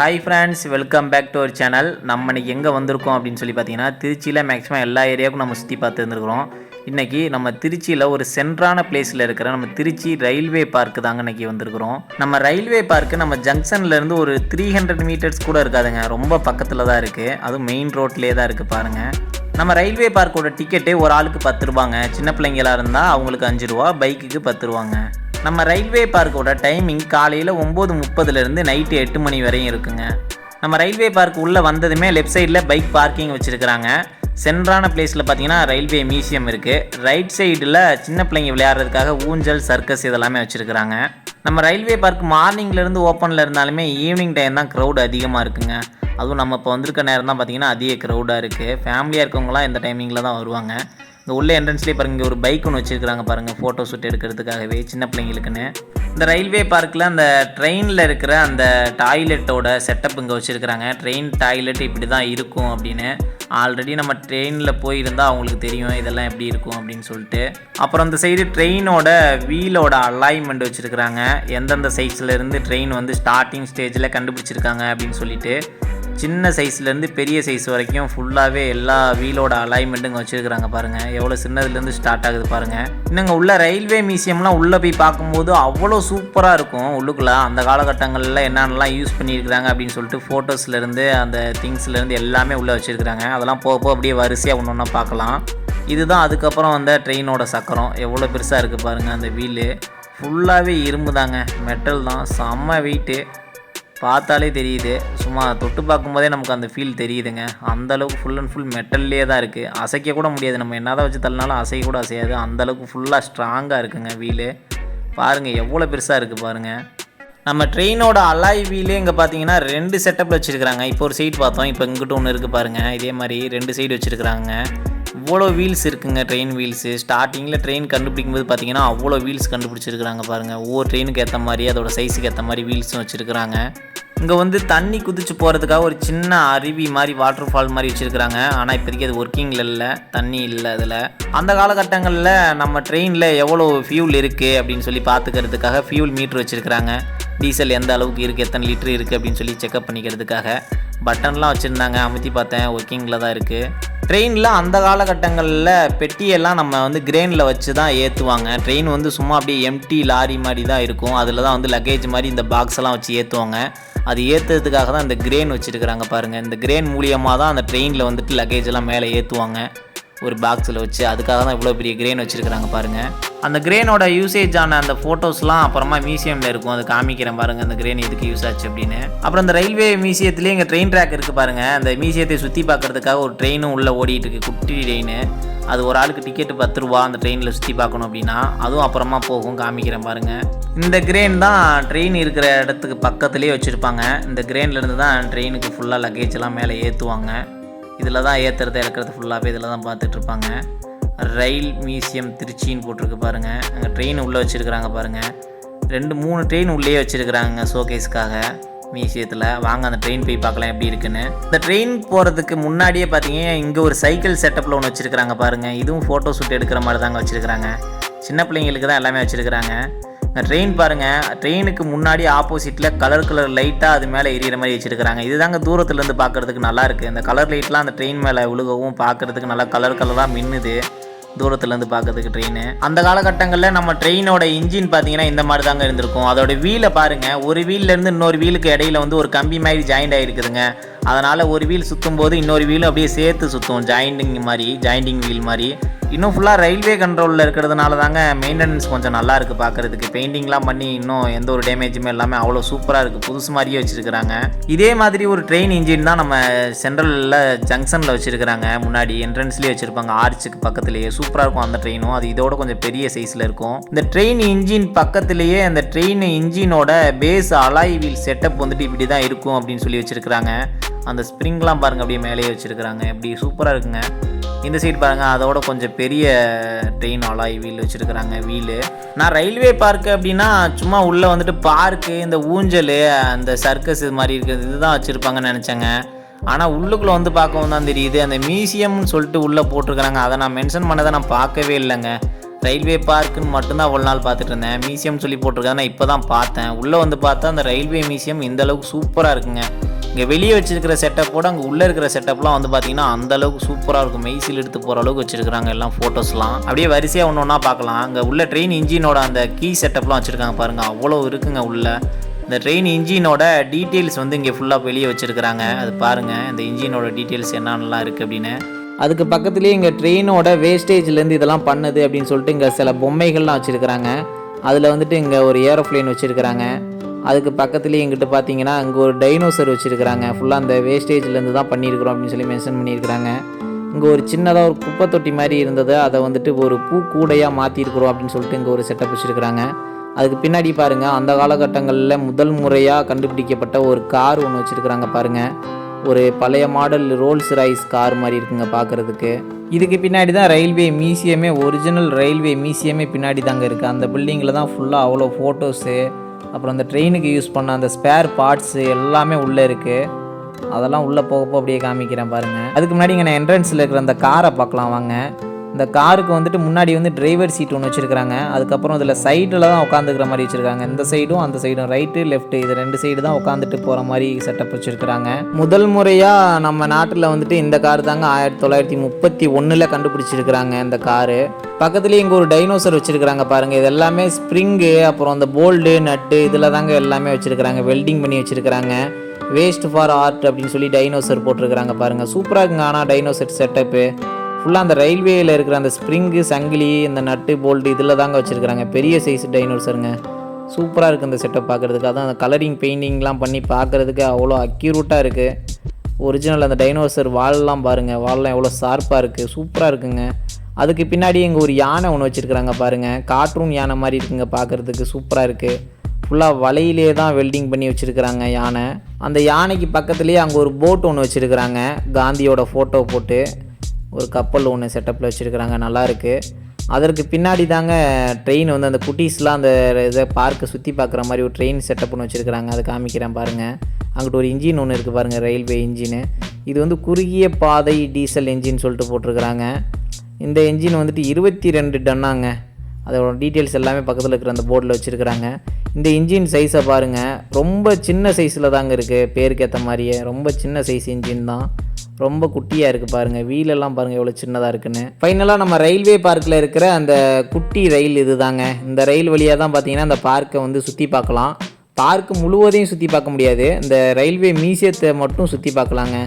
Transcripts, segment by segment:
Hi friends welcome back to our channel நம்ம இன்னைக்கு எங்கே வந்திருக்கோம் அப்படின்னு சொல்லி பார்த்தீங்கன்னா திருச்சியில் மேக்ஸிமம் எல்லா ஏரியாவுக்கும் நம்ம சுற்றி பார்த்து வந்துருக்குறோம் இன்றைக்கி நம்ம திருச்சியில் ஒரு சென்ட்ரான பிளேஸில் இருக்கிற நம்ம திருச்சி ரயில்வே பார்க்கு தாங்க இன்றைக்கி வந்திருக்கிறோம். நம்ம ரயில்வே பார்க்கு நம்ம ஜங்ஷன்லேருந்து ஒரு த்ரீ ஹண்ட்ரட் மீட்டர்ஸ் கூட இருக்காதுங்க. ரொம்ப பக்கத்தில் தான் இருக்குது அதுவும் மெயின் ரோட்லேயே தான் இருக்குது பாருங்கள் நம்ம ரயில்வே பார்க்கோட டிக்கெட்டு ஒரு ஆளுக்கு பத்து ரூபாங்க. சின்ன பிள்ளைங்களாக இருந்தால் அவங்களுக்கு அஞ்சு ரூபா பைக்குக்கு பத்து ரூபாங்க. நம்ம ரயில்வே பார்க்கோட டைமிங் காலையில் ஒம்பது முப்பதுலேருந்து நைட்டு எட்டு மணி வரையும் இருக்குங்க. நம்ம ரயில்வே பார்க் உள்ளே வந்ததுமே லெஃப்ட் சைடில் பைக் பார்க்கிங் வச்சுருக்கிறாங்க. சென்றான பிளேஸில் பார்த்தீங்கன்னா ரயில்வே மியூசியம் இருக்குது ரைட் சைடில் சின்ன பிள்ளைங்க விளையாடுறதுக்காக ஊஞ்சல் சர்க்கஸ் இதெல்லாமே வச்சுருக்கிறாங்க. நம்ம ரயில்வே பார்க் மார்னிங்லேருந்து ஓப்பனில் இருந்தாலுமே ஈவினிங் டைம் தான் க்ரௌட் அதிகமாக இருக்குங்க. அதுவும் நம்ம இப்போ வந்திருக்க நேரம் தான் பார்த்தீங்கன்னா அதிக க்ரௌடாக இருக்குது ஃபேமிலியாக இருக்கவங்களாம் இந்த டைமிங்கில் தான் வருவாங்க. இந்த உள்ள என்ட்ரன்ஸ்லேயே பாருங்க ஒரு பைக் ஒன்று வச்சிருக்காங்க பாருங்கள் ஃபோட்டோ ஷூட் எடுக்கிறதுக்காகவே சின்ன பிள்ளைங்களுக்குன்னு. இந்த ரயில்வே பார்க்கில் அந்த ட்ரெயினில் இருக்கிற அந்த டாய்லெட்டோட செட்டப் இங்கே வச்சுருக்கிறாங்க. ட்ரெயின் டாய்லெட் இப்படி தான் இருக்கும் அப்படின்னு. ஆல்ரெடி நம்ம ட்ரெயினில் போயிருந்தால் அவங்களுக்கு தெரியும் இதெல்லாம் எப்படி இருக்கும் அப்படின்னு சொல்லிட்டு. அப்புறம் அந்த சைடு ட்ரெயினோட வீலோட அலைன்மெண்ட் வச்சுருக்கிறாங்க. எந்தெந்த சைஸ்ல இருந்து ட்ரெயின் வந்து ஸ்டார்டிங் ஸ்டேஜில் கண்டுபிடிச்சிருக்காங்க அப்படின்னு சொல்லிட்டு. சின்ன சைஸ்லேருந்து பெரிய சைஸ் வரைக்கும் ஃபுல்லாகவே எல்லா வீலோட அலைன்மெண்ட்டும் இங்கே வச்சுருக்கிறாங்க பாருங்கள் எவ்வளோ சின்னதுலேருந்து ஸ்டார்ட் ஆகுது பாருங்கள் இன்னுங்க உள்ள ரயில்வே மியூசியம்லாம் உள்ளே போய் பார்க்கும்போது அவ்வளோ சூப்பராக இருக்கும். உள்ளுக்குள்ள அந்த காலகட்டங்களில் என்னென்னலாம் யூஸ் பண்ணியிருக்கிறாங்க அப்படின்னு சொல்லிட்டு ஃபோட்டோஸ்லேருந்து அந்த திங்ஸ்லேருந்து எல்லாமே உள்ளே வச்சுருக்கிறாங்க. அதெல்லாம் போக போக அப்படியே வரிசையாக ஒன்று ஒன்றா பார்க்கலாம். இதுதான் அதுக்கப்புறம் வந்த ட்ரெயினோட சக்கரம். எவ்வளோ பெருசாக இருக்குது பாருங்கள் அந்த வீலு ஃபுல்லாகவே இரும்பு தாங்க மெட்டல் தான். செம்ம வெயிட்டு பார்த்தாலே தெரியுது. சும்மா தொட்டு பார்க்கும்போதே நமக்கு அந்த ஃபீல் தெரியுதுங்க. அந்த அளவுக்கு ஃபுல் அண்ட் ஃபுல் மெட்டல்லே தான் இருக்குது அசைக்க கூட முடியாது. நம்ம என்னதான் வச்சு தள்ளினாலும் அசைக்க கூட அசையாது. அந்த அளவுக்கு ஃபுல்லாக ஸ்ட்ராங்காக இருக்குங்க வீலு பாருங்கள் எவ்வளோ பெருசாக இருக்குது பாருங்கள் நம்ம ட்ரெயினோட அலாய் வீலே இங்கே பார்த்தீங்கன்னா ரெண்டு செட்டப்பில் வச்சுருக்கிறாங்க. இப்போ ஒரு சைடு பார்த்தோம். இப்போ இங்கிட்ட ஒன்று இருக்குது பாருங்கள் இதே மாதிரி ரெண்டு சைடு வச்சுருக்குறாங்க. இவ்வளோ வீல்ஸ் இருக்குங்க ட்ரெயின் வீல்ஸு ஸ்டார்டிங்கில் ட்ரெயின் கண்டுபிடிக்கும் போது பார்த்தீங்கன்னா அவ்வளோ வீல்ஸ் கண்டுபிடிச்சிருக்கிறாங்க பாருங்கள் ஒவ்வொரு ட்ரெயினுக்கு ஏற்ற மாதிரி அதோட சைஸுக்கு ஏற்ற மாதிரி வீல்ஸும் வச்சுருக்குறாங்க. இங்கே வந்து தண்ணி குதிச்சு போகிறதுக்காக ஒரு சின்ன அருவி மாதிரி வாட்டர் ஃபால் மாதிரி வச்சுருக்குறாங்க. ஆனால் இப்போதைக்கு அது ஒர்க்கிங்கில் இல்லை தண்ணி இல்லை அதில். அந்த காலகட்டங்களில் நம்ம ட்ரெயினில் எவ்வளோ ஃபியூல் இருக்குது அப்படின்னு சொல்லி பார்த்துக்கிறதுக்காக ஃபியூல் மீட்ரு வச்சுருக்குறாங்க. டீசல் எந்த அளவுக்கு இருக்குது எத்தனை லிட்டர் இருக்குது அப்படின்னு சொல்லி செக்அப் பண்ணிக்கிறதுக்காக பட்டன்லாம் வச்சுருந்தாங்க அமுத்தி பார்த்தேன் ஒர்க்கிங்கில் தான் இருக்குது ட்ரெயினில் அந்த காலகட்டங்களில் பெட்டியெல்லாம் நம்ம வந்து கிரெயினில் வச்சு தான் ஏற்றுவாங்க ட்ரெயின் வந்து சும்மா அப்படியே எம்டி லாரி மாதிரி தான் இருக்கும். அதில் தான் வந்து லக்கேஜ் மாதிரி இந்த பாக்ஸ் எல்லாம் வச்சு ஏற்றுவாங்க அது ஏற்றுறதுக்காக தான் இந்த கிரெயின் வச்சுருக்குறாங்க பாருங்கள் இந்த கிரெயின் மூலியமாக தான் அந்த ட்ரெயினில் வந்துட்டு லக்கேஜ் எல்லாம் மேலே ஏற்றுவாங்க ஒரு பாக்ஸில் வச்சு அதுக்காக தான் இவ்வளோ பெரிய கிரெயின் வச்சுருக்குறாங்க பாருங்கள் அந்த கிரெயினோட யூசேஜ் ஆன அந்த ஃபோட்டோஸ்லாம் அப்புறமா மியூசியமில் இருக்கும். அது காமிக்கிறேன் பாருங்கள் அந்த கிரெயின் இதுக்கு யூஸ் ஆச்சு அப்படின்னு. அப்புறம் அந்த ரயில்வே மியூசியத்துலேயே இங்கே ட்ரெயின் ட்ராக் இருக்குது பாருங்கள் அந்த மியூசியத்தை சுற்றி பார்க்குறதுக்காக ஒரு ட்ரெயினும் உள்ளே ஓடிட்டு இருக்கு குட்டி ட்ரெயின் அது ஒரு ஆளுக்கு டிக்கெட்டு பத்து ரூபா அந்த ட்ரெயினில் சுற்றி பார்க்கணும் அப்படின்னா அதுவும் அப்புறமா போகும் காமிக்கிறேன் பாருங்கள் இந்த கிரெயின் தான் ட்ரெயின் இருக்கிற இடத்துக்கு பக்கத்துலேயே வச்சுருப்பாங்க. இந்த கிரெயின்லேருந்து தான் ட்ரெயினுக்கு ஃபுல்லாக லக்கேஜ் எல்லாம் மேலே ஏற்றுவாங்க இதில் தான் ஏற்றுறது இறக்குறது ஃபுல்லாகவே இதில் தான் பார்த்துட்ருப்பாங்க. ரயில் மியூசியம் திருச்சின்னு போட்டிருக்கு பாருங்கள் அங்கே ட்ரெயின் உள்ளே வச்சுருக்குறாங்க பாருங்கள் ரெண்டு மூணு ட்ரெயின் உள்ளே வச்சுருக்குறாங்க ஷோகேஸ்க்காக மியூசியத்தில் வாங்க அந்த ட்ரெயின் போய் பார்க்கலாம் எப்படி இருக்குன்னு. இந்த ட்ரெயின் போகிறதுக்கு முன்னாடியே பார்த்தீங்க இங்கே ஒரு சைக்கிள் செட்டப்பில் ஒன்று வச்சுருக்குறாங்க பாருங்கள் இதுவும் ஃபோட்டோ ஷூட் எடுக்கிற மாதிரி தாங்க வச்சுருக்குறாங்க. சின்ன பிள்ளைங்களுக்கு தான் எல்லாமே வச்சுருக்குறாங்க. ட்ரெயின் பாருங்கள் ட்ரெயினுக்கு முன்னாடி ஆப்போசிட்டில் கலர் கலர் லைட்டாக அது மேலே எரியிற மாதிரி வச்சுருக்காங்க இதுதாங்க தூரத்துலேருந்து பார்க்குறதுக்கு நல்லாயிருக்கு இந்த கலர் லைட்லாம் அந்த ட்ரெயின் மேலே விழுகவும் பார்க்குறதுக்கு நல்லா கலர் கலராக மின்னுது. தூரத்துலேருந்து பார்க்கறதுக்கு ட்ரெயின் அந்த காலகட்டங்களில் நம்ம ட்ரெயினோட இன்ஜின் பார்த்தீங்கன்னா இந்த மாதிரி தாங்க இருந்திருக்கும். அதோட வீலை பாருங்கள் ஒரு வீல்லேருந்து இன்னொரு வீலுக்கு இடையில வந்து ஒரு கம்பி மாதிரி ஜாயிண்ட் ஆகிருக்குதுங்க அதனால் ஒரு வீல் சுற்றும் போது இன்னொரு வீலும் அப்படியே சேர்த்து சுற்றும் ஜாயிண்டிங் மாதிரி ஜாயிண்டிங் வீல் மாதிரி. இன்னும் ஃபுல்லாக ரயில்வே கண்ட்ரோலில் இருக்கிறதுனால தாங்க மெயின்டெனன்ஸ் கொஞ்சம் நல்லா இருக்குது பார்க்குறதுக்கு பெயிண்டிங்லாம் பண்ணி இன்னும் எந்த ஒரு டேமேஜுமே இல்லாமல் அவ்வளோ சூப்பராக இருக்குது புதுசு மாதிரியே வச்சுருக்கிறாங்க. இதே மாதிரி ஒரு ட்ரெயின் இன்ஜின் தான் நம்ம சென்ட்ரலில் ஜங்ஷனில் வச்சுருக்கிறாங்க. முன்னாடி என்ட்ரன்ஸ்லேயே வச்சுருப்பாங்க. ஆர்ச்சுக்கு பக்கத்துலேயே. சூப்பராக இருக்கும் அந்த ட்ரெயினும் அது இதோட கொஞ்சம் பெரிய சைஸில் இருக்கும். இந்த ட்ரெயின் இன்ஜின் பக்கத்துலேயே அந்த ட்ரெயின் இன்ஜினோட பேஸ் அலாய் வீல் செட்டப் வந்துட்டு இப்படி தான் இருக்கும் அப்படின்னு சொல்லி வச்சுருக்கிறாங்க. அந்த ஸ்ப்ரிங்லாம் பாருங்கள் அப்படியே மேலேயே வச்சுருக்கிறாங்க. எப்படி சூப்பராக இருக்குங்க. இந்த சைடு பாருங்கள் அதோட கொஞ்சம் பெரிய ட்ரெயின் அலாய் வீல் வச்சுருக்குறாங்க வீலு. நான் ரயில்வே பார்க்கு அப்படின்னா சும்மா உள்ளே வந்துட்டு பார்க்கு இந்த ஊஞ்சல் அந்த சர்க்கஸ் இது மாதிரி இருக்கிறது இதுதான் வச்சுருப்பாங்கன்னு நினச்சேங்க. ஆனால் உள்ளுக்குள்ளே வந்து பார்க்கவும் தான் தெரியுது. அந்த மியூசியம்னு சொல்லிட்டு உள்ளே போட்டிருக்கிறாங்க. அதை நான் மென்ஷன் பண்ணதை நான் பார்க்கவே இல்லைங்க. ரயில்வே பார்க்குன்னு மட்டும்தான் அவ்வளோ நாள் பார்த்துட்டு இருந்தேன். மியூசியம் சொல்லி போட்டிருக்காங்க நான் இப்போ தான் பார்த்தேன். உள்ளே வந்து பார்த்தா அந்த ரயில்வே மியூசியம் இந்த அளவுக்கு சூப்பராக இருக்குங்க. இங்கே வெளியே வச்சிருக்கிற செட்டப்போட அங்கே உள்ளே இருக்கிற செட்டப்லாம் வந்து பார்த்தீங்கன்னா அந்த அளவுக்கு சூப்பராக இருக்கும். மெய்சில் எடுத்து போகிற அளவுக்கு வச்சிருக்காங்க எல்லாம் ஃபோட்டோஸ்லாம் அப்படியே வரிசையாக ஒன்று ஒன்றா பார்க்கலாம். அங்கே உள்ள ட்ரெயின் இன்ஜினோட அந்த கீ செட்டப்லாம் வச்சுருக்காங்க பாருங்கள் அவ்வளோ இருக்குங்க உள்ள. இந்த ட்ரெயின் இன்ஜினோட டீட்டெயில்ஸ் வந்து இங்கே ஃபுல்லாக வெளியே வச்சுருக்கிறாங்க. அது பாருங்கள் இந்த இன்ஜினோட டீட்டெயில்ஸ் என்னென்னலாம் இருக்குது அப்படின்னு. அதுக்கு பக்கத்துலேயே இங்கே ட்ரெயினோட வேஸ்டேஜ்லேருந்து இதெல்லாம் பண்ணுது அப்படின்னு சொல்லிட்டு இங்கே சில பொம்மைகள்லாம் வச்சுருக்கிறாங்க. அதில் வந்துட்டு இங்கே ஒரு ஏரோப்ளேன் வச்சுருக்கிறாங்க. அதுக்கு பக்கத்துலேயே எங்கிட்ட பார்த்தீங்கன்னா அங்கே ஒரு டைனோசர் வச்சுருக்கிறாங்க. ஃபுல்லாக அந்த வேஸ்டேஜ்லேருந்து தான் பண்ணியிருக்கிறோம் அப்படின்னு சொல்லி மென்ஷன் பண்ணியிருக்கிறாங்க. இங்கே ஒரு சின்னதாக ஒரு குப்பை தொட்டி மாதிரி இருந்தது. அதை வந்துட்டு ஒரு பூ கூடையாக மாற்றிருக்கிறோம் அப்படின்னு சொல்லிட்டு இங்கே ஒரு செட்டப் வச்சுருக்கிறாங்க. அதுக்கு பின்னாடி பாருங்கள் அந்த காலகட்டங்களில் முதல் முறையாக கண்டுபிடிக்கப்பட்ட ஒரு கார் ஒன்று வச்சுருக்கிறாங்க பாருங்கள் ஒரு பழைய மாடல் ரோல்ஸ் ரைஸ் கார் மாதிரி இருக்குங்க பார்க்குறதுக்கு இதுக்கு பின்னாடி தான் ரயில்வே மியூசியமே ஒரிஜினல் ரயில்வே மியூசியமே பின்னாடி தாங்க இருக்குது அந்த பில்டிங்கில் தான் ஃபுல்லாக அவ்வளோ ஃபோட்டோஸு அப்புறம் அந்த ட்ரெயினுக்கு யூஸ் பண்ண அந்த ஸ்பேர் பார்ட்ஸு எல்லாமே உள்ளே இருக்குது அதெல்லாம் உள்ளே போக போக அப்படியே காமிக்கிறேன் பாருங்கள் அதுக்கு முன்னாடி இங்கே என்ட்ரன்ஸில் இருக்கிற அந்த காரை பார்க்கலாம் வாங்க. இந்த காருக்கு வந்துட்டு முன்னாடி வந்து டிரைவர் சீட் ஒன்று வச்சுருக்காங்க அதுக்கப்புறம் இதில் சைடில் தான் உட்காந்துக்கிற மாதிரி வச்சுருக்காங்க. இந்த சைடும் அந்த சைடும் ரைட்டு லெஃப்ட்டு இது ரெண்டு சைடு தான் உட்காந்துட்டு போகிற மாதிரி செட்டப் வச்சுருக்காங்க முதல் முறையாக நம்ம நாட்டில் வந்துட்டு இந்த கார் தாங்க ஆயிரத்தி தொள்ளாயிரத்தி முப்பத்தி ஒன்றில் கண்டுபிடிச்சிருக்கிறாங்க இந்த காரு. பக்கத்துலேயே இங்கே ஒரு டைனோசர் வச்சுருக்காங்க பாருங்கள் இது எல்லாமே ஸ்ப்ரிங்கு அப்புறம் அந்த போல்டு நட்டு இதில் தாங்க எல்லாமே வச்சுருக்கிறாங்க. வெல்டிங் பண்ணி வச்சுருக்கிறாங்க. வேஸ்ட் ஃபார் ஆர்ட் அப்படின்னு சொல்லி டைனோசர் போட்டிருக்கிறாங்க பாருங்கள் சூப்பராக இருக்குங்க. ஆனால் டைனோசர் செட்டப்பு ஃபுல்லாக அந்த ரயில்வேயில் இருக்கிற அந்த ஸ்ப்ரிங்கு சங்கிலி இந்த நட்டு போல்டு இதில் தாங்க வச்சுருக்காங்க பெரிய சைஸ் டைனோசருங்க சூப்பராக இருக்குது இந்த செட்டப் பார்க்குறதுக்கு அதான் அந்த கலரிங் பெயிண்டிங்லாம் பண்ணி பார்க்குறதுக்கு அவ்வளோ அக்யூரூட்டாக இருக்குது ஒரிஜினல் அந்த டைனோசர் வால்லாம் பாருங்கள் வால்லாம் எவ்வளோ ஷார்ப்பாக இருக்குது சூப்பராக இருக்குங்க. அதுக்கு பின்னாடி இங்கே ஒரு யானை ஒன்று வச்சுருக்குறாங்க பாருங்கள் கார்ட்டூன் யானை மாதிரி இருக்குங்க பார்க்குறதுக்கு சூப்பராக இருக்குது ஃபுல்லாக வலையிலே தான் வெல்டிங் பண்ணி வச்சுருக்குறாங்க யானை. அந்த யானைக்கு பக்கத்துலேயே அங்கே ஒரு போட் ஒன்று வச்சுருக்குறாங்க. காந்தியோட ஃபோட்டோ போட்டு. ஒரு கப்பல் ஒன்று செட்டப்பில் வச்சுருக்குறாங்க நல்லாயிருக்கு அதற்கு பின்னாடி தாங்க ட்ரெயின் வந்து அந்த குட்டீஸ்லாம் அந்த இதை பார்க்கை சுற்றி பார்க்குற மாதிரி ஒரு ட்ரெயின் செட்டப் ஒன்று வச்சுருக்கிறாங்க. அதை காமிக்கிறேன் பாருங்கள் அங்கிட்ட ஒரு இன்ஜின் ஒன்று இருக்குது பாருங்கள் ரயில்வே இன்ஜினு இது வந்து குறுகிய பாதை டீசல் இன்ஜின் சொல்லிட்டு போட்டிருக்கிறாங்க. இந்த இன்ஜின் வந்துட்டு இருபத்தி ரெண்டு டன்னாங்க. அதோட டீட்டெயில்ஸ் எல்லாமே பக்கத்தில் இருக்கிற அந்த போர்டில் வச்சுருக்கிறாங்க. இந்த இன்ஜின் சைஸை பாருங்கள் ரொம்ப சின்ன சைஸில் தாங்க இருக்குது பேருக்கு ஏற்ற மாதிரியே ரொம்ப சின்ன சைஸ் இன்ஜின் தான். ரொம்ப குட்டியாக இருக்குது பாருங்கள் வீலெல்லாம் பாருங்கள் எவ்வளோ சின்னதாக இருக்குன்னு. ஃபைனலாக நம்ம ரயில்வே பார்க்கில் இருக்கிற அந்த குட்டி ரயில் இது தாங்க இந்த ரயில் வழியாக தான் பார்த்தீங்கன்னா அந்த பார்க்கை வந்து சுற்றி பார்க்கலாம். பார்க் முழுவதையும் சுற்றி பார்க்க முடியாது. இந்த ரயில்வே மியூசியத்தை மட்டும் சுற்றி பார்க்கலாங்க.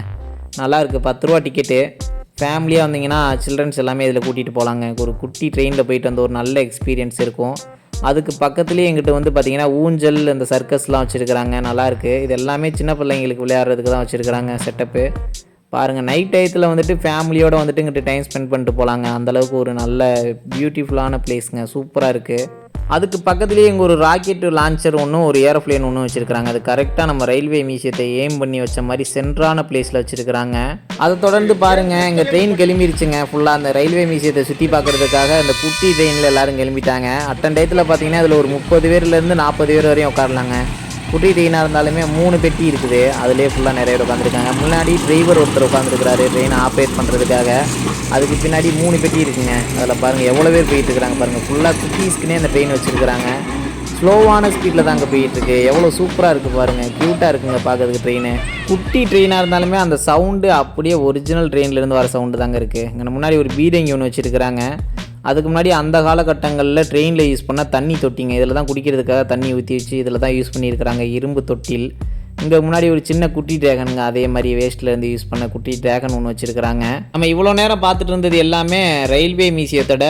நல்லா இருக்குது பத்து ரூபா டிக்கெட்டு ஃபேமிலியாக வந்தீங்கன்னா சில்ட்ரன்ஸ் எல்லாமே இதில் கூட்டிகிட்டு போகலாங்க ஒரு குட்டி ட்ரெயினில் போயிட்டு வந்த ஒரு நல்ல எக்ஸ்பீரியன்ஸ் இருக்கும். அதுக்கு பக்கத்துலேயே எங்கிட்ட வந்து பார்த்தீங்கன்னா ஊஞ்சல் இந்த சர்க்கஸ்லாம் வச்சுருக்குறாங்க. நல்லாயிருக்கு இது எல்லாமே சின்ன பிள்ளைங்களுக்கு விளையாடுறதுக்கு தான் வச்சுருக்குறாங்க செட்டப்பு பாருங்கள் நைட் டயத்தில் வந்துட்டு ஃபேமிலியோடு வந்துட்டு இங்கிட்ட டைம் ஸ்பெண்ட் பண்ணிட்டு போகலாங்க அந்தளவுக்கு ஒரு நல்ல பியூட்டிஃபுல்லான பிளேஸுங்க சூப்பராக இருக்குது அதுக்கு பக்கத்துலேயே இங்கே ஒரு ராக்கெட் லான்ச்சர் ஒன்றும் ஒரு ஏரோப்ளேன் ஒன்றும் வச்சுருக்காங்க அது கரெக்டாக நம்ம ரயில்வே மியூசியத்தை எய்ம் பண்ணி வச்ச மாதிரி சென்ட்ரான பிளேஸில் வச்சுருக்காங்க அதை தொடர்ந்து பாருங்கள் இங்கே ட்ரெயின் கிளம்பிருச்சுங்க. ஃபுல்லாக அந்த ரயில்வே மியூசியத்தை சுற்றி பார்க்குறதுக்காக அந்த குட்டி ட்ரெயினில் எல்லாரும் கிளம்பிட்டாங்க. அட்டன் டயத்தில் பார்த்தீங்கன்னா அதில் ஒரு முப்பது பேர்லேருந்து நாற்பது பேர் வரையும் உட்காரலாங்க. குட்டி ட்ரெயினாக இருந்தாலுமே மூணு பெட்டி இருக்குது. அதிலே ஃபுல்லாக நிறைய பேர் உட்காந்துருக்காங்க முன்னாடி டிரைவர் ஒருத்தர் உட்காந்துருக்கிறாரு ட்ரெயினை ஆப்ரேட் பண்ணுறதுக்காக அதுக்கு பின்னாடி மூணு பெட்டி இருக்குங்க. அதில் பாருங்கள் எவ்வளோ பேர் போயிட்டு இருக்காங்க பாருங்கள் ஃபுல்லாக குட்டிஸ்க்குனே அந்த ட்ரெயின் வச்சுருக்கிறாங்க. ஸ்லோவான ஸ்பீடில் தாங்க போயிட்டுருக்கு. எவ்வளோ சூப்பராக இருக்குது பாருங்கள் க்யூட்டாக இருக்குங்க பார்க்கறதுக்கு ட்ரெயின் குட்டி ட்ரெயினாக இருந்தாலுமே அந்த சவுண்டு அப்படியே ஒரிஜினல் ட்ரெயின்லேருந்து வர சவுண்டு தாங்க இருக்குது இங்கே முன்னாடி ஒரு பீடங்கி ஒன்று வச்சுருக்குறாங்க. அதுக்கு முன்னாடி அந்த காலகட்டங்களில் ட்ரெயினில் யூஸ் பண்ண தண்ணி தொட்டிங்க. இதில் தான் குடிக்கிறதுக்காக தண்ணி ஊற்றி வச்சு இதில் தான் யூஸ் பண்ணியிருக்கிறாங்க. இரும்பு தொட்டில். இங்கே முன்னாடி ஒரு சின்ன குட்டி டிராகனுங்க அதே மாதிரி வேஸ்ட்டில் இருந்து யூஸ் பண்ண குட்டி டிராகன் ஒன்று வச்சுருக்கிறாங்க. நம்ம இவ்வளோ நேரம் பார்த்துட்டு இருந்தது எல்லாமே ரயில்வே மியூசியத்தோட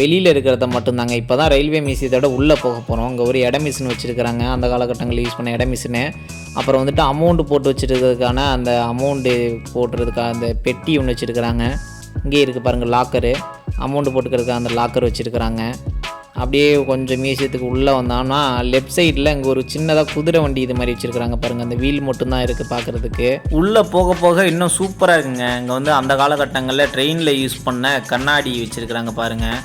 வெளியில் இருக்கிறத மட்டும்தாங்க. இப்போ தான் ரயில்வே மியூசியத்தோட உள்ளே போக போகிறோம் இங்கே ஒரு இட மிஷின் வச்சுருக்கிறாங்க. அந்த காலகட்டங்களில் யூஸ் பண்ண இட மிஷினு அப்புறம் வந்துட்டு அமௌண்ட் போட்டு வச்சுருக்கிறதுக்கான அந்த அமௌண்ட்டு போட்டுறதுக்காக அந்த பெட்டி ஒன்று வச்சுருக்கிறாங்க. இங்கே இருக்குது பாருங்கள் லாக்கரு அமௌண்ட் போட்டுக்கிறதுக்கு அந்த லாக்கர் வச்சுருக்கிறாங்க. அப்படியே கொஞ்சம் மியூசியத்துக்கு உள்ளே வந்தோம்னா லெஃப்ட் சைடில் இங்கே ஒரு சின்னதாக குதிரை வண்டி இது மாதிரி வச்சுருக்கிறாங்க பாருங்கள் அந்த வீல் மட்டும்தான் இருக்குது பார்க்குறதுக்கு. உள்ளே போக போக இன்னும் சூப்பராக இருக்குங்க. இங்கே வந்து அந்த காலகட்டங்களில் ட்ரெயினில் யூஸ் பண்ண கண்ணாடி வச்சுருக்கிறாங்க பாருங்கள்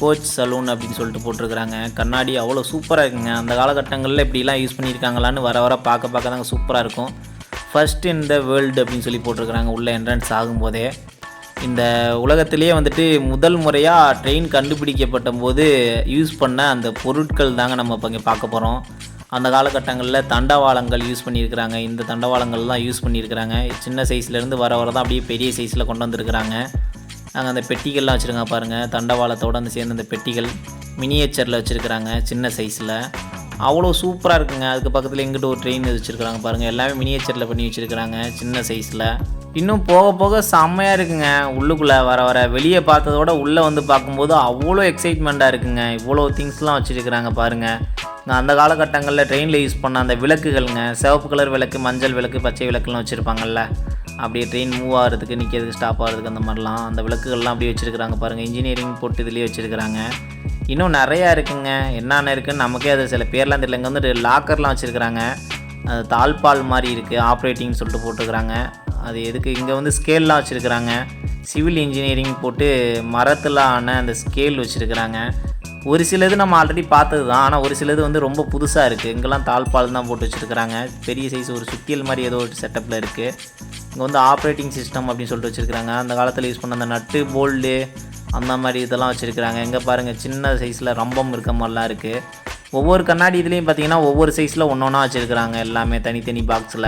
கோச் சலூன் அப்படின்னு சொல்லிட்டு போட்டிருக்கிறாங்க. கண்ணாடி அவ்வளோ சூப்பராக இருக்குங்க. அந்த காலகட்டங்களில் இப்படிலாம் யூஸ் பண்ணியிருக்காங்களான்னு வர வர பார்க்க பார்க்க தாங்க சூப்பராக இருக்கும். ஃபர்ஸ்ட் இன் த வேர்ல்டு அப்படின்னு சொல்லி போட்டிருக்கிறாங்க. உள்ளே என்ட்ரன்ஸ் ஆகும்போதே. இந்த உலகத்திலேயே வந்துட்டு முதல் முறையாக ட்ரெயின் கண்டுபிடிக்கப்பட்ட போது யூஸ் பண்ண அந்த பொருட்கள் தாங்க நம்ம இப்போ இங்கே பார்க்க போகிறோம் அந்த காலகட்டங்களில் தண்டவாளங்கள் யூஸ் பண்ணியிருக்கிறாங்க. இந்த தண்டவாளங்கள் தான் யூஸ் பண்ணியிருக்கிறாங்க. சின்ன சைஸ்லேருந்து வர வர தான் அப்படியே பெரிய சைஸில் கொண்டு வந்திருக்கிறாங்க. நாங்கள் அந்த பெட்டிகள்லாம் வச்சுருக்காங்க பாருங்கள் தண்டவாளத்தோடு அந்த சேர்ந்து அந்த பெட்டிகள் மினியேச்சரில் வச்சுருக்கிறாங்க. சின்ன சைஸில் அவ்வளோ சூப்பராக இருக்குங்க. அதுக்கு பக்கத்தில் எங்கிட்ட ஒரு ட்ரெயின் வச்சுருக்காங்க பாருங்கள் எல்லாமே மினியேச்சரில் பண்ணி வச்சுருக்கிறாங்க. சின்ன சைஸில் இன்னும் போக போக செம்மையாக இருக்குங்க. உள்ளுக்குள்ளே வர வர வெளியே பார்த்ததோட உள்ளே வந்து பார்க்கும்போது அவ்வளோ எக்ஸைட்மெண்ட்டாக இருக்குங்க. இவ்வளோ திங்ஸ்லாம் வச்சுருக்கிறாங்க பாருங்கள் அந்த காலகட்டங்களில் ட்ரெயினில் யூஸ் பண்ண அந்த விளக்குகள்ங்க. சிவப்பு கலர் விளக்கு மஞ்சள் விளக்கு பச்சை விளக்குலாம் வச்சுருப்பாங்கல்ல. அப்படியே ட்ரெயின் மூவ் ஆகிறதுக்கு நிற்கிறதுக்கு ஸ்டாப் ஆகிறதுக்கு அந்த மாதிரிலாம் அந்த விளக்குகள்லாம் அப்படியே வச்சுருக்கிறாங்க பாருங்கள் இன்ஜினியரிங் போட்டு இதுலேயே வச்சுருக்கிறாங்க. இன்னும் நிறையா இருக்குங்க. என்னென்ன இருக்குன்னு நமக்கே அது சில பேர்லாம் தெரியல இங்கே வந்து லாக்கர்லாம் வச்சுருக்குறாங்க. அது தாழ்பால் மாதிரி இருக்குது ஆப்ரேட்டிங் சொல்லிட்டு போட்டுருக்குறாங்க. அது எதுக்கு? இங்கே வந்து ஸ்கேல்லாம் வச்சுருக்குறாங்க. சிவில் இன்ஜினியரிங் போட்டு மரத்தில் ஆன அந்த ஸ்கேல் வச்சுருக்குறாங்க. ஒரு சிலது நம்ம ஆல்ரெடி பார்த்தது தான் ஆனால் ஒரு சிலது வந்து ரொம்ப புதுசாக இருக்குது இங்கெல்லாம் தாழ்பால் தான் போட்டு வச்சுருக்குறாங்க. பெரிய சைஸ் ஒரு சுத்தியல் மாதிரி ஏதோ ஒரு செட்டப்பில் இருக்குது இங்கே வந்து ஆப்ரேட்டிங் சிஸ்டம் அப்படின்னு சொல்லிட்டு வச்சுருக்கிறாங்க. அந்த காலத்தில் யூஸ் பண்ண அந்த நட்டு போல்டு அந்த மாதிரி இதெல்லாம் வச்சுருக்கிறாங்க. எங்கே பாருங்கள் சின்ன சைஸில் ரம்பம் இருக்க மாதிரிலாம் இருக்குது ஒவ்வொரு கண்ணாடி இதுலேயும் பார்த்தீங்கன்னா ஒவ்வொரு சைஸில் ஒன்று ஒன்றா வச்சுருக்கிறாங்க. எல்லாமே தனித்தனி பாக்ஸில்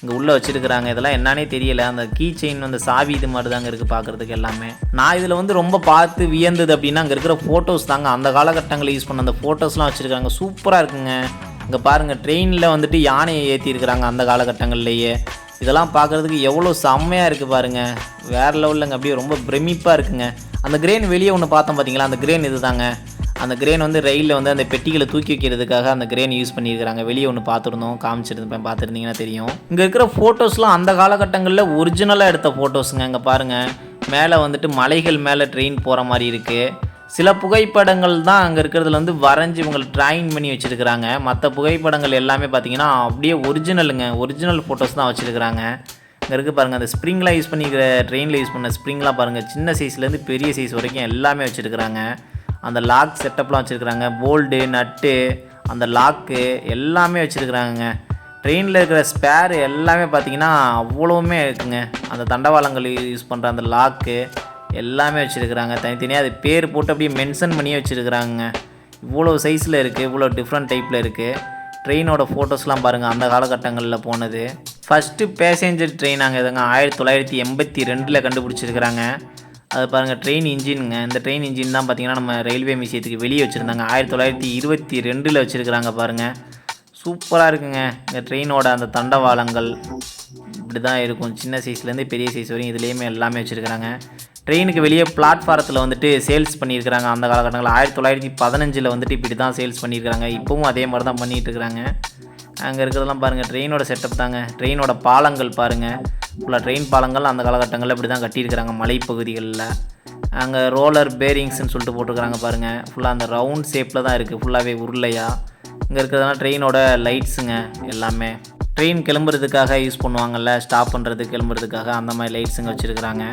இங்கே உள்ளே வச்சுருக்கிறாங்க. இதெல்லாம் என்னன்னே தெரியல. அந்த கீ செயின் வந்து சாவி இது மாதிரி தாங்க இருக்குது பார்க்குறதுக்கு எல்லாமே. நான் இதில் வந்து ரொம்ப பார்த்து வியந்தது அப்படின்னா அங்கே இருக்கிற ஃபோட்டோஸ் தாங்க. அந்த காலகட்டங்களில் யூஸ் பண்ண அந்த ஃபோட்டோஸ்லாம் வச்சுருக்காங்க சூப்பராக இருக்குங்க. இங்கே பாருங்கள் ட்ரெயினில் வந்துட்டு யானையை ஏற்றிருக்கிறாங்க அந்த காலகட்டங்கள்லேயே. இதெல்லாம் பார்க்குறதுக்கு எவ்வளோ செம்மையாக இருக்குது பாருங்கள் வேறு லெவலில்ங்க அப்படியே ரொம்ப பிரமிப்பாக இருக்குங்க. அந்த கிரேன் வெளியே ஒன்று பார்த்தோம் பார்த்தீங்களா அந்த கிரேன் இது தாங்க அந்த கிரேன் வந்து ரயிலில் வந்து அந்த பெட்டிகளை தூக்கி வைக்கிறதுக்காக அந்த கிரேன் யூஸ் பண்ணியிருக்கிறாங்க. வெளியே ஒன்று பார்த்துருந்தோம் காமிச்சிருந்தேன் பார்த்துருந்தீங்கன்னா தெரியும். இங்கே இருக்கிற ஃபோட்டோஸ்லாம் அந்த காலகட்டங்களில் ஒரிஜினலாக எடுத்த ஃபோட்டோஸுங்க இங்கே பாருங்கள் மேலே வந்துட்டு மலைகள் மேலே ட்ரெயின் போகிற மாதிரி இருக்குது சில புகைப்படங்கள் தான் அங்கே இருக்கிறதுல வந்து வரைஞ்சி இவங்க ட்ராயிங் பண்ணி வச்சுருக்கிறாங்க. மற்ற புகைப்படங்கள் எல்லாமே பார்த்தீங்கன்னா அப்படியே ஒரிஜினலுங்க ஒரிஜினல் ஃபோட்டோஸ் தான் வச்சுருக்கிறாங்க. இங்கே இருக்குது பாருங்கள் அந்த ஸ்ப்ரிங்லாம் யூஸ் பண்ணிக்கிற ட்ரெயினில் யூஸ் பண்ண ஸ்ப்ரிங்லாம் பாருங்கள் சின்ன சைஸ்லேருந்து பெரிய சைஸ் வரைக்கும் எல்லாமே வச்சுருக்கிறாங்க. அந்த லாக் செட்டப்லாம் வச்சுருக்கிறாங்க. போல்டு நட்டு அந்த லாக்கு எல்லாமே வச்சுருக்கிறாங்க ட்ரெயினில் இருக்கிற ஸ்பேர் எல்லாமே பார்த்தீங்கன்னா அவ்வளோவுமே இருக்குங்க. அந்த தண்டவாளங்கள் யூஸ் பண்ணுற அந்த லாக்கு எல்லாமே வச்சுருக்கிறாங்க. தனித்தனியாக அது பேர் போட்டு அப்படியே மென்ஷன் பண்ணியே வச்சுருக்கிறாங்க. இவ்வளோ சைஸில் இருக்குது இவ்வளோ டிஃப்ரெண்ட் டைப்பில் இருக்குது ட்ரெயினோட ஃபோட்டோஸ்லாம் பாருங்கள் அந்த காலகட்டங்களில் போனது. ஃபஸ்ட்டு பேசஞ்சர் ட்ரெயின் அங்கே இதுங்க ஆயிரத்தி தொள்ளாயிரத்தி எண்பத்தி ரெண்டில் கண்டுபிடிச்சிருக்கிறாங்க. அது பாருங்கள் ட்ரெயின் இன்ஜினுங்க இந்த ட்ரெயின் இன்ஜின் தான் பார்த்திங்கன்னா நம்ம ரயில்வே மியூசியத்துக்கு வெளியே வச்சுருந்தாங்க. ஆயிரத்தி தொள்ளாயிரத்தி இருபத்தி ரெண்டில் வச்சுருக்கிறாங்க பாருங்கள் சூப்பராக இருக்குங்க. இந்த ட்ரெயினோட அந்த தண்டவாளங்கள். இப்படி தான் இருக்கும். சின்ன சைஸ்லேருந்து பெரிய சைஸ் வரையும் இதுலேயுமே எல்லாமே வச்சுருக்கிறாங்க. ட்ரெயினுக்கு வெளியே பிளாட்ஃபாரத்தில் வந்துட்டு சேல்ஸ் பண்ணியிருக்கிறாங்க அந்த காலகட்டங்களில். ஆயிரத்தி தொள்ளாயிரத்தி பதினஞ்சில் வந்துட்டு இப்படி தான் சேல்ஸ் பண்ணியிருக்கிறாங்க. இப்போவும் அதே மாதிரி தான் பண்ணிகிட்டு இருக்கிறாங்க. அங்கே இருக்கிறதெல்லாம் பாருங்கள் ட்ரெயினோட செட்டப் தாங்க. ட்ரெயினோட பாலங்கள் பாருங்கள் ஃபுல்லாக ட்ரெயின் பாலங்கள் அந்த காலகட்டங்களில் இப்படி தான் கட்டியிருக்கிறாங்க மலைப்பகுதிகளில். அங்கே ரோலர் பேரிங்ஸ்னு சொல்லிட்டு போட்டிருக்கிறாங்க பாருங்கள் ஃபுல்லாக அந்த ரவுண்ட் ஷேப்பில் தான் இருக்குது ஃபுல்லாகவே உருளையாக இங்கே இருக்கிறதெல்லாம் ட்ரெயினோட லைட்ஸுங்க எல்லாமே. ட்ரெயின் கிளம்புறதுக்காக யூஸ் பண்ணுவாங்கல்ல ஸ்டாப் பண்ணுறதுக்கு கிளம்புறதுக்காக அந்த மாதிரி லைட்ஸுங்க வச்சுருக்குறாங்க.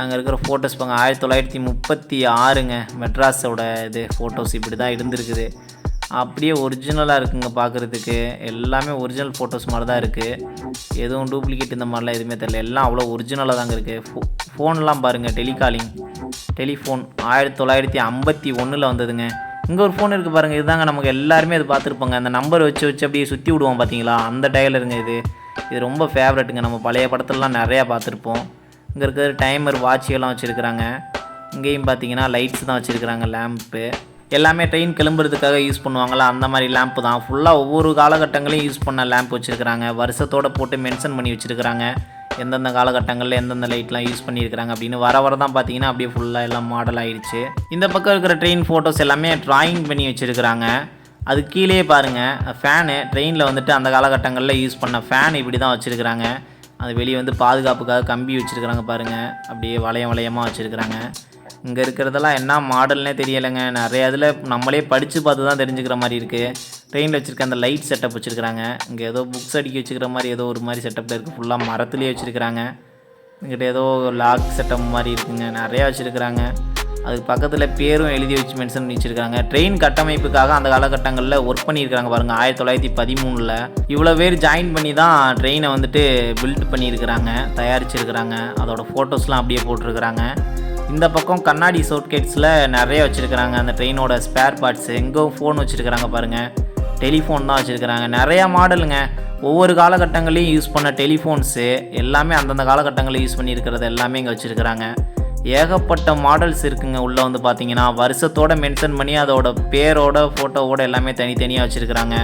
அங்கே இருக்கிற ஃபோட்டோஸ் பாங்க ஆயிரத்தி தொள்ளாயிரத்தி முப்பத்தி ஆறுங்க மெட்ராஸோட இது ஃபோட்டோஸ் இப்படி தான் இருந்திருக்குது. அப்படியே ஒரிஜினலாக இருக்குங்க பார்க்குறதுக்கு எல்லாமே ஒரிஜினல் ஃபோட்டோஸ் மாதிரி தான் இருக்குது எதுவும் டூப்ளிகேட் இந்த மாதிரிலாம் எதுவுமே தெரில எல்லாம் அவ்வளோ ஒரிஜினலாக தாங்க இருக்குது ஃபோ ஃபோன்லாம் பாருங்கள் டெலிகாலிங் டெலிஃபோன் ஆயிரத்தி தொள்ளாயிரத்தி ஐம்பத்தி ஒன்றில் வந்ததுங்க. இங்கே ஒரு ஃபோன் இருக்குது பாருங்கள் இதுதாங்க நமக்கு எல்லாருமே அது பார்த்துருப்பாங்க. அந்த நம்பர் வச்சு வச்சு அப்படியே சுற்றி விடுவோம் பார்த்தீங்களா அந்த டயலருங்க இது. இது ரொம்ப ஃபேவரட்டுங்க நம்ம பழைய படத்துலலாம் நிறையா பார்த்துருப்போம். இங்கே இருக்கிற டைமர் வாட்ச் எல்லாம் இங்கேயும் பார்த்தீங்கன்னா லைட்ஸ் தான் வச்சுருக்குறாங்க லேம்ப்பு எல்லாமே ட்ரெயின் கிளம்புறதுக்காக யூஸ் பண்ணுவாங்கள்ல அந்த மாதிரி லேம்ப்பு தான். ஃபுல்லாக ஒவ்வொரு காலகட்டங்களையும் யூஸ் பண்ண லேம்ப் வச்சுருக்குறாங்க. வருஷத்தோடு போட்டு மென்ஷன் பண்ணி வச்சுருக்குறாங்க. எந்தெந்த காலகட்டங்களில் எந்தெந்த லைட்லாம் யூஸ் பண்ணியிருக்கிறாங்க அப்படின்னு வர வர தான் பார்த்தீங்கன்னா அப்படியே ஃபுல்லாக எல்லாம் மாடல் ஆயிடுச்சு இந்த பக்கம் இருக்கிற ட்ரெயின் ஃபோட்டோஸ் எல்லாமே ட்ராயிங் பண்ணி வச்சுருக்கிறாங்க. அது கீழே பாருங்கள் ஃபேனு ட்ரெயினில் வந்துட்டு அந்த காலகட்டங்களில் யூஸ் பண்ண ஃபேன் இப்படி தான் வச்சுருக்கிறாங்க. அது வெளியே வந்து பாதுகாப்புக்காக கம்பி வச்சுருக்கிறாங்க பாருங்கள் அப்படியே வளையம் வளையமாக வச்சுருக்கிறாங்க. இங்கே இருக்கிறதெல்லாம் என்ன மாடல்னே தெரியலைங்க. நிறைய இதில் நம்மளே படித்து பார்த்து தான் தெரிஞ்சுக்கிற மாதிரி இருக்குது ட்ரெயினில் வச்சுருக்க அந்த லைட் செட்டப் வச்சுருக்கிறாங்க. இங்கே ஏதோ புக்ஸ் அடிக்க வச்சுக்கிற மாதிரி ஏதோ ஒரு மாதிரி செட்டப்பில் இருக்குது ஃபுல்லாக மரத்துலேயே வச்சுருக்கிறாங்க. இங்கிட்ட ஏதோ லாக் செட்டப் மாதிரி இருக்குங்க. நிறையா வச்சுருக்கிறாங்க. அதுக்கு பக்கத்தில் பேரும் எழுதி வச்சு மென்ஷன் பண்ணி வச்சுருக்காங்க. ட்ரெயின் கட்டமைப்புக்காக அந்த காலகட்டங்களில் ஒர்க் பண்ணியிருக்காங்க பாருங்கள் ஆயிரத்தி தொள்ளாயிரத்தி பதிமூணில் இவ்வளோ பேர் ஜாயின் பண்ணி தான் ட்ரெயினை வந்துட்டு பில்ட் பண்ணியிருக்கிறாங்க தயாரிச்சிருக்கிறாங்க. அதோட ஃபோட்டோஸ்லாம் அப்படியே போட்டிருக்கிறாங்க. இந்த பக்கம் கண்ணாடி சோட்கேட்ஸில் நிறைய வச்சுருக்கிறாங்க. அந்த ட்ரெயினோட ஸ்பேர் பார்ட்ஸ் எங்கோ ஃபோன் வச்சுருக்கிறாங்க பாருங்கள் டெலிஃபோன் தான் வச்சுருக்கிறாங்க. நிறையா மாடலுங்க ஒவ்வொரு காலகட்டங்களையும் யூஸ் பண்ண டெலிஃபோன்ஸு எல்லாமே அந்தந்த காலகட்டங்களில் யூஸ் பண்ணியிருக்கிறது எல்லாமே இங்கே வச்சுருக்கிறாங்க. ஏகப்பட்ட மாடல்ஸ் இருக்குங்க. உள்ளே வந்து பார்த்தீங்கன்னா வருஷத்தோட மென்ஷன் பண்ணி அதோட பேரோட ஃபோட்டோவோட எல்லாமே தனித்தனியாக வச்சுருக்கிறாங்க.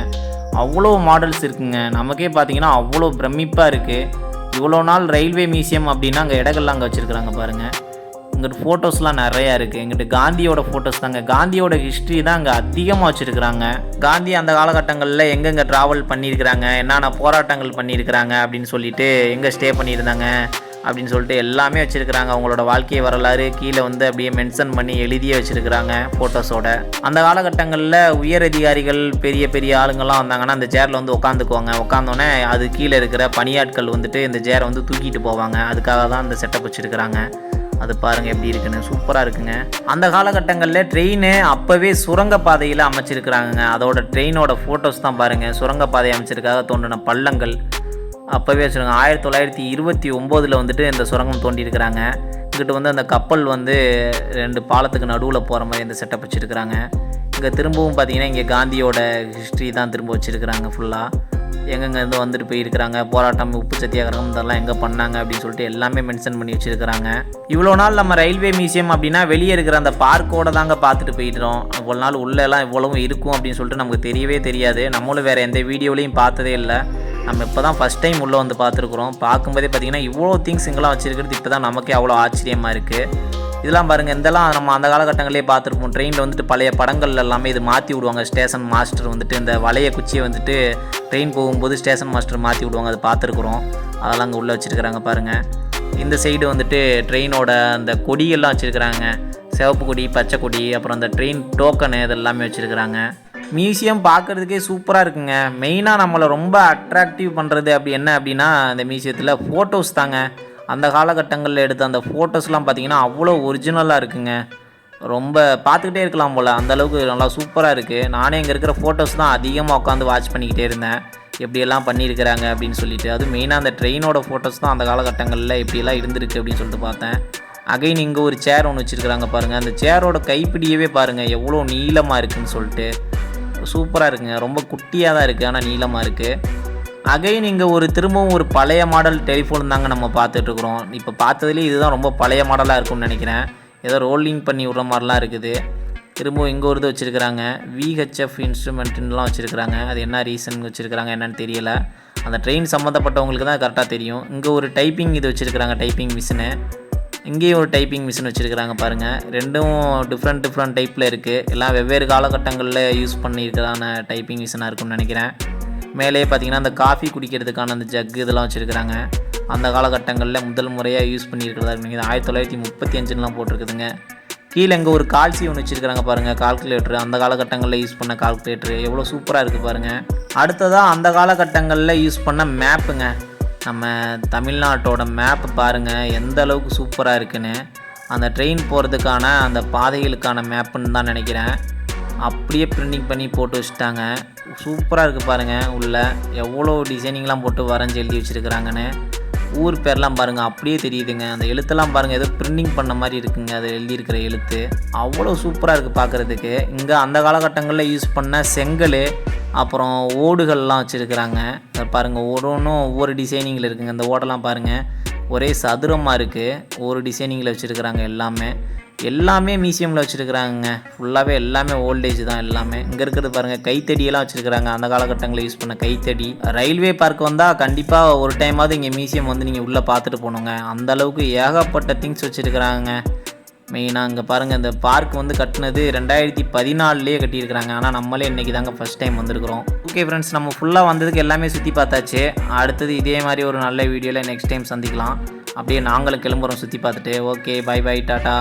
அவ்வளோ மாடல்ஸ் இருக்குங்க. நமக்கே பார்த்தீங்கன்னா அவ்வளோ பிரமிப்பாக இருக்குது இவ்வளோ நாள் ரயில்வே மியூசியம் அப்படின்னா அங்கே இடங்கள்லாம் அங்கே வச்சுருக்குறாங்க பாருங்கள் இங்கிட்டு ஃபோட்டோஸ்லாம் நிறையா இருக்குது எங்கிட்ட காந்தியோட ஃபோட்டோஸ் தாங்க. காந்தியோட ஹிஸ்ட்ரி தான் அங்கே அதிகமாக வச்சுருக்குறாங்க. காந்தி அந்த காலகட்டங்களில் எங்கெங்கே ட்ராவல் பண்ணியிருக்கிறாங்க என்னென்ன போராட்டங்கள் பண்ணியிருக்கிறாங்க அப்படின்னு சொல்லிட்டு எங்கே ஸ்டே பண்ணியிருந்தாங்க அப்படின்னு சொல்லிட்டு எல்லாமே வச்சுருக்கிறாங்க. அவங்களோட வாழ்க்கை வரலாறு கீழே வந்து அப்படியே மென்ஷன் பண்ணி எழுதியே வச்சுருக்கிறாங்க ஃபோட்டோஸோட அந்த காலகட்டங்களில் உயர் அதிகாரிகள் பெரிய பெரிய ஆளுங்கள்லாம் வந்தாங்கன்னா அந்த சேரில் வந்து உட்காந்துக்குவாங்க உட்காந்தோன்னே அது கீழே இருக்கிற பணியாட்கள் வந்துட்டு இந்த சேரை வந்து தூக்கிட்டு போவாங்க. அதுக்காக தான் அந்த செட்டப் வச்சுருக்கிறாங்க. அது பாருங்கள் எப்படி இருக்குன்னு. சூப்பராக இருக்குங்க. அந்த காலகட்டங்களில் ட்ரெயின் அப்போவே சுரங்கப்பாதையில் அமைச்சிருக்கிறாங்கங்க. அதோட ட்ரெயினோட ஃபோட்டோஸ் தான் பாருங்கள் சுரங்கப்பாதை அமைச்சிருக்காக தோன்றின பள்ளங்கள். அப்போவே வச்சுருக்காங்க ஆயிரத்தி தொள்ளாயிரத்தி இருபத்தி ஒம்போதில் வந்துட்டு இந்த சுரங்கம் தோண்டியிருக்கிறாங்க இங்கிட்டு வந்து அந்த கப்பல் வந்து ரெண்டு பாலத்துக்கு நடுவில் போகிற மாதிரி இந்த செட்டப் வச்சுருக்கிறாங்க. இங்கே திரும்பவும் பார்த்தீங்கன்னா இங்கே காந்தியோட ஹிஸ்ட்ரி தான் திரும்ப வச்சுருக்கிறாங்க ஃபுல்லாக எங்கெங்கேருந்து வந்துட்டு போயிருக்கிறாங்க போராட்டம் உப்பு சத்தியாகிரகம் இதெல்லாம் எங்கே பண்ணாங்க அப்படின்னு சொல்லிட்டு எல்லாமே மென்ஷன் பண்ணி வச்சுருக்கிறாங்க. இவ்வளோ நாள் நம்ம ரயில்வே மியூசியம் அப்படின்னா வெளியே இருக்கிற அந்த பார்க்கோட தாங்க பார்த்துட்டு போயிடுறோம். இவ்வளோ நாள் உள்ளெல்லாம் இவ்வளவும் இருக்கும் அப்படின்னு சொல்லிட்டு நமக்கு தெரியவே தெரியாது. நம்மளும் வேறு எந்த வீடியோலையும் பார்த்ததே இல்லை. நம்ம இப்போ தான் ஃபஸ்ட் டைம் உள்ளே வந்து பார்த்துருக்குறோம். பார்க்கும்போதே பார்த்தீங்கன்னா இவ்வளோ திங்ஸ் இங்கெல்லாம் வச்சுருக்கிறது இப்போ தான் நமக்கே அவ்வளோ ஆச்சரியமாக இருக்குது இதெல்லாம் பாருங்கள் இதெல்லாம் நம்ம அந்த காலகட்டங்களே பார்த்துருப்போம். ட்ரெயினில் வந்துட்டு பழைய படங்கள் எல்லாமே இது மாற்றி விடுவாங்க. ஸ்டேஷன் மாஸ்டர் வந்துட்டு இந்த வளைய குச்சியை வந்துட்டு ட்ரெயின் போகும்போது ஸ்டேஷன் மாஸ்டர் மாற்றி விடுவாங்க. அதை பார்த்துருக்குறோம். அதெல்லாம் அங்கே உள்ளே வச்சுருக்குறாங்க பாருங்கள் இந்த சைடு வந்துட்டு ட்ரெயினோட அந்த கொடியெல்லாம் வச்சுருக்குறாங்க. சிவப்பு கொடி பச்சை கொடி அப்புறம் அந்த ட்ரெயின் டோக்கனு இதெல்லாமே வச்சுருக்குறாங்க. மியூசியம் பார்க்குறதுக்கே சூப்பராக இருக்குங்க. மெயினாக நம்மளை ரொம்ப அட்ராக்டிவ் பண்ணுறது அப்படி என்ன அப்படின்னா அந்த மியூசியத்தில் ஃபோட்டோஸ் தாங்க. அந்த காலகட்டங்களில் எடுத்த அந்த ஃபோட்டோஸ்லாம் பார்த்தீங்கன்னா அவ்வளோ ஒரிஜினலாக இருக்குங்க. ரொம்ப பார்த்துக்கிட்டே இருக்கலாம் போல். அந்தளவுக்கு நல்லா சூப்பராக இருக்குது நானே இங்கே இருக்கிற ஃபோட்டோஸ் தான் அதிகமாக உட்காந்து வாட்ச் பண்ணிக்கிட்டே இருந்தேன். எப்படியெல்லாம் பண்ணியிருக்கிறாங்க அப்படின்னு சொல்லிட்டு. அதுவும் மெயினாக அந்த ட்ரெயினோட ஃபோட்டோஸ் தான் அந்த காலகட்டங்களில் எப்படியெல்லாம் இருந்திருக்கு அப்படின்னு சொல்லிட்டு பார்த்தேன். அகைன் இங்கே ஒரு சேர் ஒன்று வச்சுருக்குறாங்க பாருங்கள் அந்த சேரோட கைப்பிடியவே பாருங்கள் எவ்வளோ நீளமாக இருக்குதுன்னு சொல்லிட்டு. சூப்பராக இருக்குங்க. ரொம்ப குட்டியாக தான் இருக்குது ஆனால் நீளமாக இருக்குது அகைன் இங்கே ஒரு திரும்பவும் ஒரு பழைய மாடல் டெலிஃபோன் தாங்க நம்ம பார்த்துட்ருக்குறோம் இப்போ பார்த்ததுலேயே இதுதான் ரொம்ப பழைய மாடலாக இருக்கும்னு நினைக்கிறேன். ஏதோ ரோலிங் பண்ணி விட்ற மாதிரிலாம் இருக்குது. திரும்பவும் இங்கே ஒரு இது வச்சுருக்கிறாங்க. விஹெச்எஃப் இன்ஸ்ட்ருமெண்ட்டுலாம் வச்சுருக்கிறாங்க. அது என்ன ரீசன் வச்சுருக்கிறாங்க என்னன்னு தெரியல. அந்த ட்ரெயின் சம்மந்தப்பட்டவங்களுக்கு தான் கரெக்டாக தெரியும். இங்கே ஒரு டைப்பிங் இது வச்சுருக்கிறாங்க டைப்பிங் மிஷினு இங்கேயும் ஒரு டைப்பிங் மிஷின் வச்சுருக்கிறாங்க பாருங்கள் ரெண்டும் டிஃப்ரெண்ட் டிஃப்ரெண்ட் டைப்பில் இருக்குது எல்லாம் வெவ்வேறு காலகட்டங்களில் யூஸ் பண்ணியிருக்கிறதான டைப்பிங் மிஷினாக இருக்கும்னு நினைக்கிறேன். மேலே பார்த்தீங்கன்னா அந்த காஃபி குடிக்கிறதுக்கான அந்த ஜக்கு இதெல்லாம் வச்சுருக்கிறாங்க. அந்த காலகட்டங்களில் முதல் முறையாக யூஸ் பண்ணியிருக்கிறதா இருக்குது ஆயிரத்தி தொள்ளாயிரத்தி முப்பத்தி அஞ்சுலாம் போட்டிருக்குதுங்க. கீழே இங்கே ஒரு கால்சி ஒன்று வச்சுருக்கிறாங்க பாருங்கள் கால்குலேட்டர் அந்த காலகட்டங்களில் யூஸ் பண்ண கால்குலேட்டர் எவ்வளோ சூப்பராக இருக்குது பாருங்கள் அடுத்ததாக அந்த காலகட்டங்களில் யூஸ் பண்ண மேப்புங்க நம்ம தமிழ்நாட்டோட மேப்பு பாருங்கள் எந்த அளவுக்கு சூப்பராக இருக்குன்னு. அந்த ட்ரெயின் போகிறதுக்கான அந்த பாதைகளுக்கான மேப்புன்னு தான் நினைக்கிறேன். அப்படியே பிரிண்டிங் பண்ணி போட்டு வச்சுட்டாங்க. சூப்பராக இருக்குது பாருங்கள் உள்ளே. எவ்வளோ டிசைனிங்லாம் போட்டு வரைஞ்சி எழுதி வச்சுருக்குறாங்கன்னு. ஊர் பேர்லாம் பாருங்கள் அப்படியே தெரியுதுங்க. அந்த எழுத்தெல்லாம் பாருங்கள் ஏதோ பிரிண்டிங் பண்ண மாதிரி இருக்குங்க அது எழுதியிருக்கிற எழுத்து. அவ்வளோ சூப்பராக இருக்குது பார்க்குறதுக்கு இங்கே அந்த காலகட்டங்களில் யூஸ் பண்ண செங்கல் அப்புறம் ஓடுகள்லாம் வச்சுருக்குறாங்க. பாருங்கள் ஒரு ஒன்றும் ஒவ்வொரு டிசைனிங்கில் இருக்குங்க. இந்த ஓடெல்லாம் பாருங்கள் ஒரே சதுரமாக இருக்குது ஒரு டிசைனிங்கில் வச்சுருக்குறாங்க எல்லாமே. எல்லாமே மியூசியமில் வச்சுருக்குறாங்க ஃபுல்லாகவே எல்லாமே ஓல்டேஜ் தான் எல்லாமே. இங்கே இருக்கிறது பாருங்கள் கைத்தடியெல்லாம் வச்சுருக்குறாங்க. அந்த காலகட்டங்களில் யூஸ் பண்ண கைத்தடி. ரயில்வே பார்க் வந்தால் கண்டிப்பாக ஒரு டைமாவது இங்கே மியூசியம் வந்து நீங்கள் உள்ளே பார்த்துட்டு போகணுங்க. அந்தளவுக்கு ஏகப்பட்ட திங்ஸ் வச்சுருக்குறாங்க. மெயினாக இங்கே பாருங்கள் இந்த பார்க் வந்து கட்டினது ரெண்டாயிரத்தி பதினாலுலேயே கட்டியிருக்கிறாங்க. ஆனால் நம்மளே இன்றைக்கி தாங்க ஃபஸ்ட் டைம் வந்திருக்கிறோம். ஓகே ஃப்ரெண்ட்ஸ் நம்ம ஃபுல்லாக வந்ததுக்கு எல்லாமே சுற்றி பார்த்தாச்சு. அடுத்தது இதே மாதிரி ஒரு நல்ல வீடியோவில் நெக்ஸ்ட் டைம் சந்திக்கலாம். அப்படியே நாங்களும் கிளம்புறோம் சுற்றி பார்த்துட்டு. Okay bye by tata